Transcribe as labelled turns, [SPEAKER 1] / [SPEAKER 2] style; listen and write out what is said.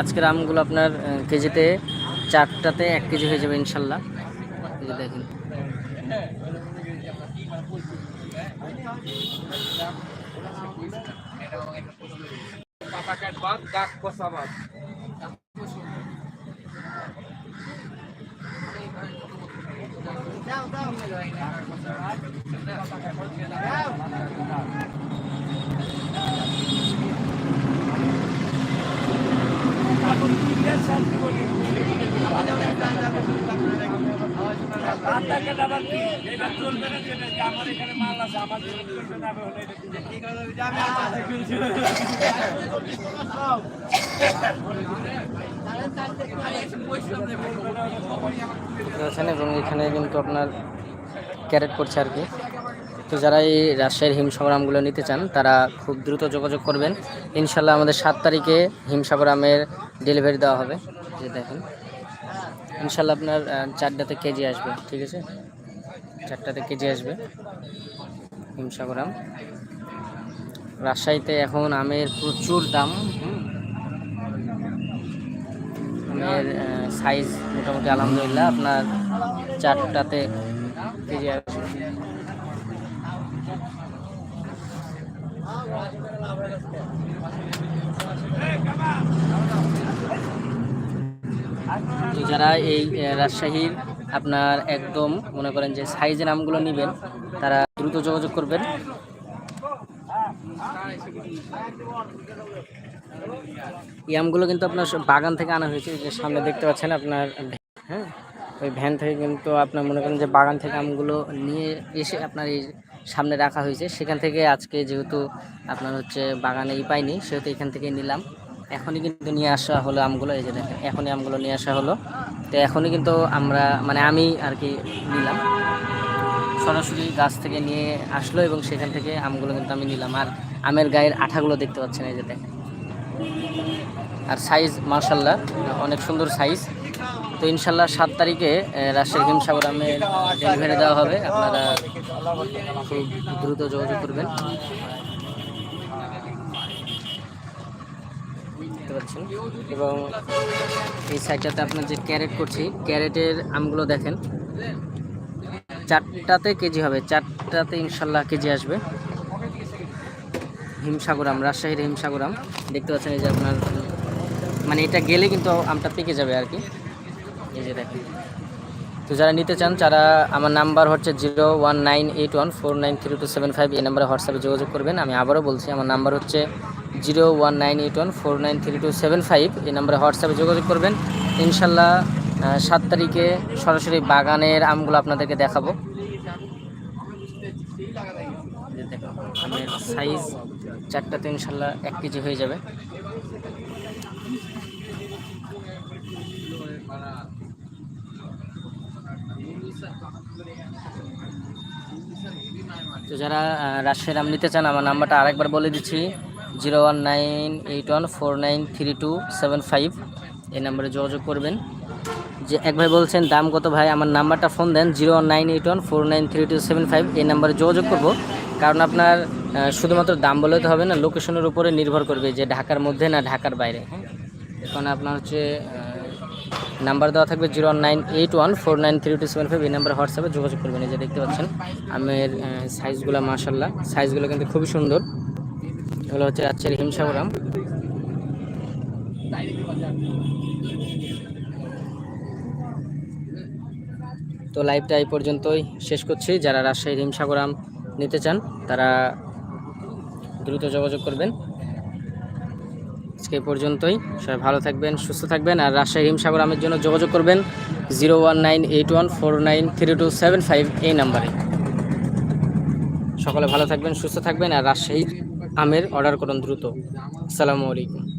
[SPEAKER 1] আজকের আমগুলো আপনার কেজিতে চারটাতে এক কেজি হয়ে যাবে ইনশাল্লাহ। এই যে দেখেন। এবং এখানে কিন্তু আপনার ক্যারেট করছে আর কি। তো যারা এই রাজশাহীর হিমসাগর আমগুলো নিতে চান, তারা খুব দ্রুত যোগাযোগ করবেন। ইনশাল্লাহ আমাদের সাত তারিখে হিমসাগর আমের ডেলিভারি দেওয়া হবে। যে দেখেন। ইনশাল্লাহ আপনার চারটাতে কেজি আসবে, ঠিক আছে? চারটাতে কেজি আসবে হিমসাগর গ্রাম রাজশাহীতে এখন আমের প্রচুর দাম আমের সাইজ মোটামুটি আলহামদুলিল্লাহ আপনার চারটাতে কেজি আসবে। যারা এই রাজশাহীর আপনার একদম মনে করেন যে সাইজের আমগুলো নেবেন, তারা দ্রুত যোগাযোগ করবেন। এই আমগুলো কিন্তু আপনার বাগান থেকে আনা হয়েছে যে সামনে দেখতে পাচ্ছেন আপনার হ্যাঁ ওই ভ্যান থেকে কিন্তু আপনার মনে করেন যে বাগান থেকে আমগুলো নিয়ে এসে আপনার এই সামনে রাখা হয়েছে। সেখান থেকে আজকে যেহেতু আপনার হচ্ছে বাগানে ই পাইনি, সেহেতু এখান থেকে নিলাম। এখনই কিন্তু নিয়ে আসা হলো আমগুলো, এই যে দেখেন, এখনই আমগুলো নিয়ে আসা হলো। তো এখনই কিন্তু আমরা মানে আমি আর কি নিলাম। সরাসরি গাছ থেকে নিয়ে আসলো এবং সেখান থেকে আমগুলো কিন্তু আমি নিলাম। আর আমের গায়ের আঠাগুলো দেখতে পাচ্ছেন, এই যে দেখেন। আর সাইজ মার্শাল্লাহ অনেক সুন্দর সাইজ তো ইনশাল্লাহ সাত তারিখে রাজশাহী হিমসাগর আমের ডেলিভারি দেওয়া হবে। আপনারা খুব দ্রুত যোগাযোগ করবেন। দেখতে পাচ্ছেন। এবং এই সাইডটাতে আপনার যে ক্যারেট করছি, ক্যারেটের আমগুলো দেখেন। চারটাতে কেজি হবে, চারটাতে ইনশাল্লাহ কেজি আসবে। হিমসাগরাম রাজশাহীর হিমসাগরাম দেখতে পাচ্ছেন এই যে আপনার মানে এটা গেলে কিন্তু আমটা পেকে যাবে আর কি। এই যে দেখেন। তো যারা নিতে চান, যারা আমার নাম্বার হচ্ছে zero one nine eight one four nine three two seven five, এই নাম্বারে হোয়াটসঅ্যাপে যোগাযোগ করবেন। আমি আবারও বলছি, আমার নাম্বার হচ্ছে zero one nine eight one four nine three two seven five এই নাম্বারে হোয়াটসঅ্যাপে যোগাযোগ করবেন। ইনশাল্লাহ সাত তারিখে সরাসরি বাগানের আমগুলো আপনাদেরকে দেখাবো। আমের সাইজ চারটাতে ইনশাল্লাহ এক কেজি হয়ে যাবে। তো যারা রাজশাহীর আম নিতে চান, আমার নাম্বারটা আরেকবার বলে দিচ্ছি। Zero one nine eight one four nine three two seven five. এই নাম্বারে যোগাযোগ করবেন। যে এক ভাই বলছেন, দাম কত ভাই? আমার নাম্বারটা ফোন দেন, zero one nine eight one four nine three two seven five. এই নাম্বারে যোগাযোগ করব। কারণ আপনার শুধুমাত্র দাম বলে তো হবে না, লোকেশনের উপরে নির্ভর করবে যে ঢাকার মধ্যে না ঢাকার বাইরে। হ্যাঁ এখন আপনার হচ্ছে নাম্বার দেওয়া থাকবে zero nine eight one four nine three two seven five. এই নাম্বারে হোয়াটসঅ্যাপে যোগাযোগ করবেন। এই যে দেখতে পাচ্ছেন, আমের সাইজগুলো মাশাল্লাহ সাইজগুলো কিন্তু খুবই সুন্দর। এগুলো হচ্ছে রাজশাহী হিমসাগরাম। তো লাইভটা এই পর্যন্তই শেষ করছি। যারা রাজশাহীর হিমসাগরাম নিতে চান, তারা দ্রুত যোগাযোগ করবেন। আজকে এই পর্যন্তই। সবাই ভালো থাকবেন, সুস্থ থাকবেন, আর রাজশাহী হিমসাগরামের জন্য যোগাযোগ করবেন zero one nine eight one four nine three two seven five এই নাম্বারে। সকলে ভালো থাকবেন, সুস্থ থাকবেন, আর রাজশাহীর আমের অর্ডার করুন দ্রুত। আসসালামু আলাইকুম।